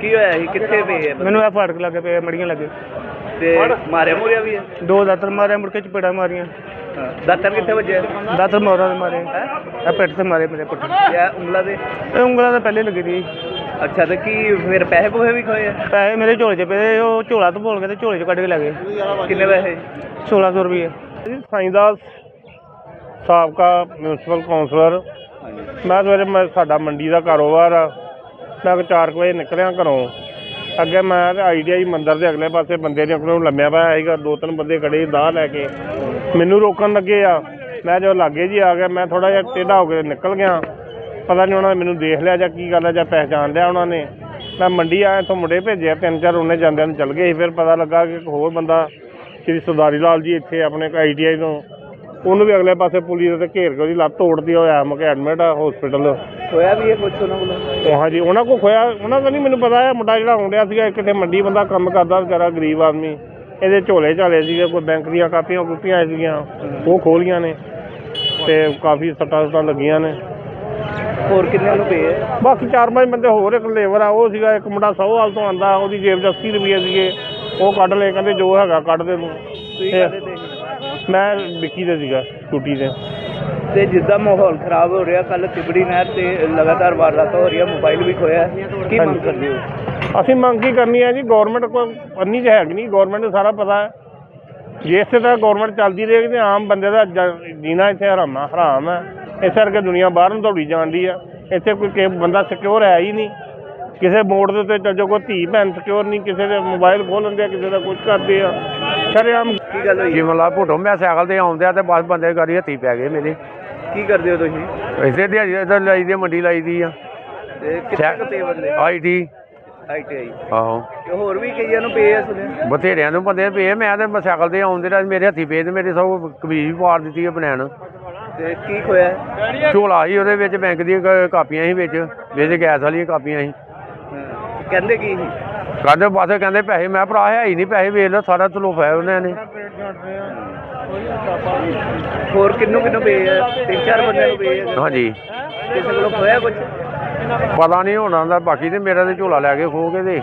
ਕੀ ਹੋਇਆ ਸੀ? ਕਿੱਥੇ ਪਏ ਆ? ਮੈਨੂੰ ਇਹ ਫਾਟਕ ਲੱਗੇ ਪਏ ਮੜੀਆਂ ਲੱਗੇ। ਤੇ ਮਾਰਿਆ ਮੁਰਿਆ ਵੀ ਹੈ ਦੋ ਦਾਤਰ ਮਾਰੇ ਮੁੜ ਕੇ ਚਪੇੜਾ ਮਾਰੀਆਂ। ਹਾਂ। ਦਾਤਰ ਕਿੱਥੇ ਵੱਜਿਆ? ਦਾਤਰ ਮੋਰਾਂ ਦੇ ਮਾਰੇ। ਹੈ? ਇਹ ਪਿੱਠ ਤੇ ਮਾਰੇ ਮੇਰੇ ਪੁੱਟ ਯਾ ਉਂਗਲਾ ਦੇ? ਇਹ ਉਂਗਲਾਂ ਤਾਂ ਪਹਿਲੇ ਲੱਗੀ ਦੀ। ਅੱਛਾ ਤੇ ਕੀ ਫਿਰ ਪੈਸੇ ਪੋਹੇ ਵੀ ਖੋਏ ਆ? ਪੈਸੇ ਮੇਰੇ ਝੋਲੇ 'ਚ ਪਏ ਉਹ ਝੋਲਾ ਤੋਂ ਭੋਲ ਕੇ ਤੇ ਝੋਲੇ 'ਚ ਕੱਢ ਕੇ ਲੈ ਗਏ। ਕਿੰਨੇ ਪੈਸੇ? 1600 ਰੁਪਏ ਜੀ ਸਾਈਂਦਾਸ ਸਾਬਕਾ ਮਿਊਨਿਸਪਲ ਕਾਉਂਸਲਰ ਮੈਂ ਸਵੇਰੇ ਮੈਂ ਸਾਡਾ ਮੰਡੀ ਦਾ ਕਾਰੋਬਾਰ ਆ। ਮੈਂ 4 ਵਜੇ ਨਿਕਲਿਆ ਘਰੋਂ। ਅੱਗੇ ਮੈਂ ਤੇ ਆਈਡੀਆਈ ਮੰਦਰ ਦੇ ਅਗਲੇ ਪਾਸੇ ਬੰਦੇ ਨੇ ਕੋਲੋਂ ਲੰਮਿਆ ਪਿਆ ਸੀਗਾ, ਦੋ ਤਿੰਨ ਬੰਦੇ ਖੜੇ ਦਾਹ ਲੈ ਕੇ। ਮੈਨੂੰ ਰੋਕਣ ਲੱਗੇ ਆ। ਮੈਂ ਜਦੋਂ ਲਾਗੇ ਜੀ ਆ ਗਿਆ, ਮੈਂ ਥੋੜਾ ਜਿਹਾ ਟੇਢਾ ਹੋ ਕੇ ਨਿਕਲ ਗਿਆ। ਪਤਾ ਨਹੀਂ ਉਹਨਾਂ ਨੇ ਮੈਨੂੰ ਦੇਖ ਲਿਆ ਜਾਂ ਕੀ ਗੱਲ ਹੈ ਜਾਂ ਪਹਿਚਾਣ ਲਿਆ ਉਹਨਾਂ ਨੇ। ਮੈਂ ਮੰਡੀ ਆਇਆ, ਇੱਥੋਂ ਮੁੰਡੇ ਭੇਜਿਆ ਤਿੰਨ ਚਾਰ ਉਹਨੇ ਜਾਂਦਿਆਂ ਨੂੰ ਚੱਲ ਗਏ ਸੀ। ਫਿਰ ਪਤਾ ਲੱਗਾ ਕਿ ਇੱਕ ਹੋਰ ਬੰਦਾ ਸ਼੍ਰੀ ਸਰਦਾਰੀ ਲਾਲ ਜੀ ਇੱਥੇ ਆਪਣੇ ਆਈਟੀਆਈ ਤੋਂ। ਉਹਨੂੰ ਵੀ ਅਗਲੇ ਪਾਸੇ ਪੁਲਿਸ ਦੇ ਘੇਰ ਕੇ ਉਹਦੀ ਲੱਤ ਤੋੜਦੀ ਹੋਇਆ ਮੁਕੇ ਐਡਮਿਟ ਆ ਹਸਪੀਟਲ ਖੋਇਆ ਵੀ ਇਹ ਪੁੱਛੋ ਨਾ ਕੋਲੋਂ ਉਹ ਹਾਂਜੀ ਉਹਨਾਂ ਕੋ ਖੋਇਆ ਉਹਨਾਂ ਦਾ ਨਹੀਂ ਮੈਨੂੰ ਪਤਾ ਹੈ ਮੁੰਡਾ ਜਿਹੜਾ ਆਉਂਦਿਆ ਸੀਗਾ ਕਿਤੇ ਮੰਡੀ ਬੰਦਾ ਕੰਮ ਕਰਦਾ ਵਿਚਾਰਾ ਗਰੀਬ ਆਦਮੀ। ਇਹਦੇ ਝੋਲੇ ਝਾਲੇ ਸੀਗੇ ਕੋਈ ਬੈਂਕ ਦੀਆਂ ਕਾਪੀਆਂ ਕੁਪੀਆਂ ਸੀਗੀਆਂ ਉਹ ਖੋਲੀਆਂ ਨੇ ਤੇ ਕਾਫੀ ਸੱਟਾਂ ਸੁੱਟਾਂ ਲੱਗੀਆਂ ਨੇ। ਹੋਰ ਕਿੰਨੇ ਨੂੰ ਪਏ ਆ? ਬਾਕੀ ਚਾਰ ਪੰਜ ਬੰਦੇ ਹੋਰ ਇੱਕ ਲੇਬਰ ਆ ਉਹ ਸੀਗਾ ਇੱਕ ਮੁੰਡਾ ਸੌਹਾਲ ਤੋਂ ਆਂਦਾ ਉਹਦੀ ਜੇਬ 'ਚ 80 ਰੁਪਏ ਸੀਗੇ ਉਹ ਕੱਢ ਲਏ ਕਹਿੰਦੇ ਜੋ ਹੈਗਾ ਕੱਢ ਦੇ ਤੂੰ। ਤੁਸੀਂ ਤੇ ਕਾਹਦੇ ਤੇ ਮੈਂ ਵਿੱਕੀ ਦੇ ਸੀਗਾ ਟੂਟੀ ਦੇ ਤੇ ਜਿੱਦਾਂ ਮਾਹੌਲ ਖਰਾਬ ਹੋ ਰਿਹਾ ਕੱਲ ਤਿਬੜੀ ਨਹਿਰ ਤੇ ਲਗਾਤਾਰ ਵਾਰਦਾਤਾਂ ਹੋ ਰਹੀਆਂ ਮੋਬਾਈਲ ਵੀ ਖੋਇਆ ਕੀ ਮੰਗ ਕਰਦੇ ਹੋ? ਅਸੀਂ ਮੰਗ ਕੀ ਕਰਨੀ ਹੈ ਜੀ ਗਵਰਨਮੈਂਟ ਕੋਲ ਅੰਨੀ ਤੇ ਹੈਗੀ ਨਹੀਂ ਗਵਰਨਮੈਂਟ ਨੂੰ ਸਾਰਾ ਪਤਾ ਹੈ। ਜੇ ਇਸੇ ਤਰ੍ਹਾਂ ਗਵਰਨਮੈਂਟ ਚੱਲਦੀ ਰਹੇਗੀ ਤੇ ਆਮ ਬੰਦੇ ਦਾ ਜ- ਜੀਣਾ ਇੱਥੇ ਹਰਾਮਾ ਹਰਾਮ ਹੈ। ਇਸ ਕਰਕੇ ਦੁਨੀਆ ਬਾਹਰ ਨੂੰ ਦੌੜੀ ਜਾਂਦੀ ਆ। ਇੱਥੇ ਕੋਈ ਕਿ ਬੰਦਾ ਸਿਕਿਉਰ ਹੈ ਹੀ ਨਹੀਂ। ਕਿਸੇ ਮੋੜ ਦੇ ਉੱਤੇ ਚੱਲ ਜਾਓ, ਕੋਈ ਧੀ ਭੈਣ ਸਿਕਿਉਰ ਨਹੀਂ, ਕਿਸੇ ਦੇ ਮੋਬਾਈਲ ਖੋਲ ਲੈਂਦੇ ਆ, ਕਿਸੇ ਦਾ ਕੁਝ ਕਰਦੇ ਆ। ਸ਼ਰੇਆਮ ਕੀ ਗੱਲ ਹੋਈ ਹੈ? ਭੁੱਟੋ ਮੈਂ ਸਾਈਕਲ ਤੇ ਆਉਂਦਿਆ ਤੇ ਬਸ ਬੰਦੇ ਗਾੜੀ ਹੱਥੀ ਪੈ ਗਏ ਮੇਰੇ। ਕੀ ਕਰਦੇ ਹੋ ਤੁਸੀਂ? ਇਸੇ ਦਿਹਾੜੀ ਇਧਰ ਲਾਈ ਦੀ ਮੰਡੀ ਲਾਈ ਦੀ ਆ। ਤੇ ਕਿੱਥੇ ਕੁ ਪਏ ਬੰਦੇ? ਆਈਟੀ ਆਈਟੀਆਈ ਆਹੋ। ਤੇ ਹੋਰ ਵੀ ਕਈਆਂ ਨੂੰ ਪਏ ਆ ਸੁਣਿਆ ਬਥੇਰਿਆਂ ਨੂੰ ਬੰਦੇ ਪਏ ਮੈਂ ਤੇ ਸਾਈਕਲ ਤੇ ਆਉਂਦੇ ਰਾਜ ਮੇਰੇ ਹੱਥੀ ਪਏ ਤੇ ਮੇਰੇ ਸਭ ਕਮੀਜ਼ ਵੀ ਪਾੜ ਦਿੱਤੀ ਆ ਬਨੈਣ ਤੇ ਕੀ ਖੋਇਆ? ਹੈ? ਝੋਲਾ ਸੀ ਉਹਦੇ ਵਿੱਚ ਬੈਂਕ ਦੀਆਂ ਕ- ਕਾਪੀਆਂ ਸੀ ਵਿੱਚ ਵਿੱਚ ਗੈਸ ਵਾਲੀਆਂ ਕਾਪੀਆਂ ਸੀ। ਹਾਂ। ਕਹਿੰਦੇ ਕੀ ਸੀ? ਕਹਿੰਦੇ ਬਸ ਕਹਿੰਦੇ ਪੈਸੇ ਮੈਂ ਭਰਾ ਹੈ ਹੀ ਨਹੀਂ ਪੈਸੇ ਵੇਚ ਲਓ ਸਾਰਾ ਤਲੋਫਾ ਉਹਨਾਂ ਨੇ। ਹੋਰ ਕਿੰਨੂੰ ਕਿੰਨੂੰ ਪਏ ਆ? ਤਿੰਨ ਚਾਰ ਬੰਦਿਆਂ ਨੂੰ ਪਏ ਆ। ਹਾਂਜੀ। ਕਿਸੇ ਕੋਲੋਂ ਖੋਇਆ ਕੁਝ ਪਤਾ ਨਹੀਂ ਹੋਣਾ ਦਾ ਬਾਕੀ ਤੇ ਮੇਰਾ ਤੇ ਝੋਲਾ ਲੈ ਕੇ ਖੋ ਕੇ ਤੇ